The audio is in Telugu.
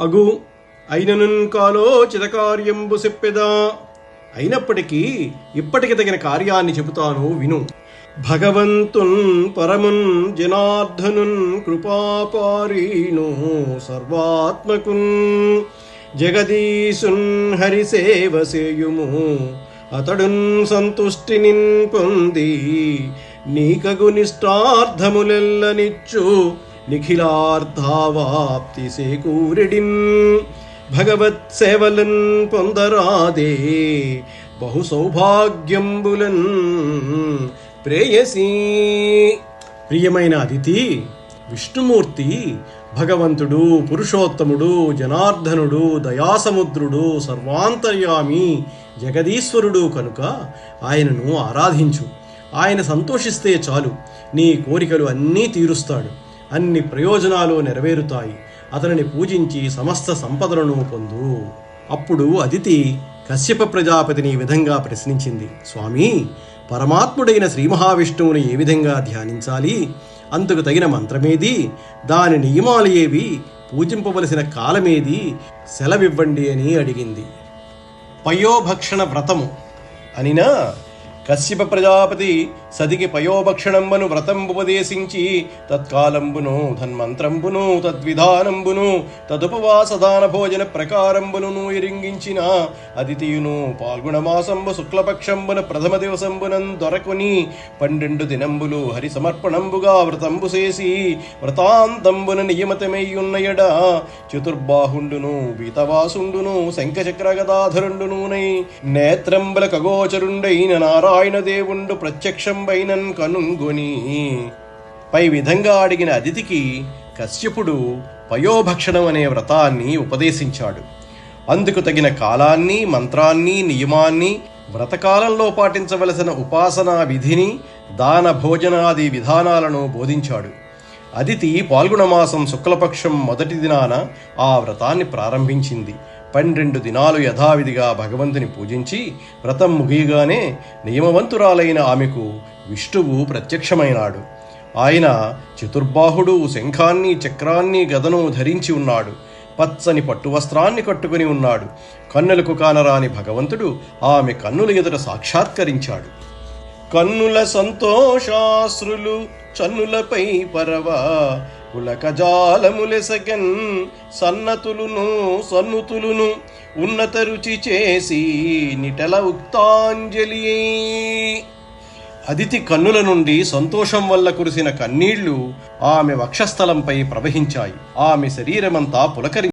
అగు అయిననున్ కాలో చిరకార్యంబు చెప్పెదా. అయినప్పటికీ ఇప్పటికి తగిన కార్యాన్ని చెబుతాను విను. భగవంతున్ పరమున్ జనార్దనున్ కృపాపారీణో సర్వాత్మకున్. జగదీశున్ హరిసేవ సేయుము. అతడున్ సంతుష్టినిన్ పొంది నీకగు నిష్టార్థములెల్లనిచ్చు. నిఖిలార్థావాప్తి సేకూరిడిన్ భగవత్ సేవలన్ పొందరాదే బహు సౌభాగ్యంబులన్ ప్రేయసీ. ప్రియమైన అదితి విష్ణుమూర్తి భగవంతుడు పురుషోత్తముడు జనార్దనుడు దయాసముద్రుడు సర్వాంతర్యామి జగదీశ్వరుడు కనుక ఆయనను ఆరాధించు. ఆయన సంతోషిస్తే చాలు నీ కోరికలు అన్నీ తీరుస్తాడు. అన్ని ప్రయోజనాలు నెరవేరుతాయి. అతనిని పూజించి సమస్త సంపదలను పొందు. అప్పుడు అదితి కశ్యప ప్రజాపతిని ఈ విధంగా ప్రశ్నించింది. స్వామి పరమాత్ముడైన శ్రీ మహావిష్ణువుని ఏ విధంగా ధ్యానించాలి? అందుకు తగిన మంత్రమేది? దాని నియమాలు ఏవి పూజింపవలసిన కాలమేది? సెలవివ్వండి అని అడిగింది. పయోభక్షణ వ్రతము. అనినా కశ్యప ప్రజాపతి సతికి పయోభక్షణంబను వ్రతంబుపదేశించి తత్కాలంబును తన్మంత్రంబును తద్విధానంబును తదుపవాసదాన భోజన ప్రకారంబును ఇరింగించిన అదితియును పాల్గుణమాసంబు శుక్లపక్షంబున ప్రథమ దివసంబునం దొరకుని పన్నెండు దినంబులు హరి సమర్పణంబుగా వ్రతంబు చేసి వ్రతాంతంబున నియమతమయ్యున్నయడ చతుర్బాహుండును వీతవాసుండును శంఖచక్రగదాధరుండునూనై నేత్రంబుల ఖగోచరుండైన నారాయణ దేవుండు ప్రత్యక్షం ప్రత్యక్షంబైనన్ కనుంగొని. పై విధంగా అడిగిన అతిథికి కశ్యపుడు పయోభక్షణం అనే వ్రతాన్ని ఉపదేశించాడు. అందుకు తగిన కాలాన్ని మంత్రాన్ని నియమాన్ని వ్రతకాలంలో పాటించవలసిన ఉపాసనా విధిని దాన భోజనాది విధానాలను బోధించాడు. అదితి పాల్గొనమాసం శుక్లపక్షం మొదటి దినాన ఆ వ్రతాన్ని ప్రారంభించింది. పన్నెండు దినాలు యథావిధిగా భగవంతుని పూజించి వ్రతం ముగియగానే నియమవంతురాలైన ఆమెకు విష్ణువు ప్రత్యక్షమైనాడు. ఆయన చతుర్బాహుడు శంఖాన్ని చక్రాన్ని గదను ధరించి ఉన్నాడు. పచ్చని పట్టు వస్త్రాన్ని కట్టుకుని ఉన్నాడు. కన్నులకు కానరాని భగవంతుడు ఆమె కన్నుల ఎదుట సాక్షాత్కరించాడు. కన్నుల సంతోషాశ్రులు చన్నులపై పరవా కులకజాలములెసగన్ సన్నతులును సన్నుతులును ఉన్నత రుచి చేసి నిటల ఉక్తాంజలి అదితి కన్నుల నుండి సంతోషం వల్ల కురిసిన కన్నీళ్ళు ఆమె వక్షస్థలంపై ప్రవహించాయి. ఆమె శరీరమంతా పులకరి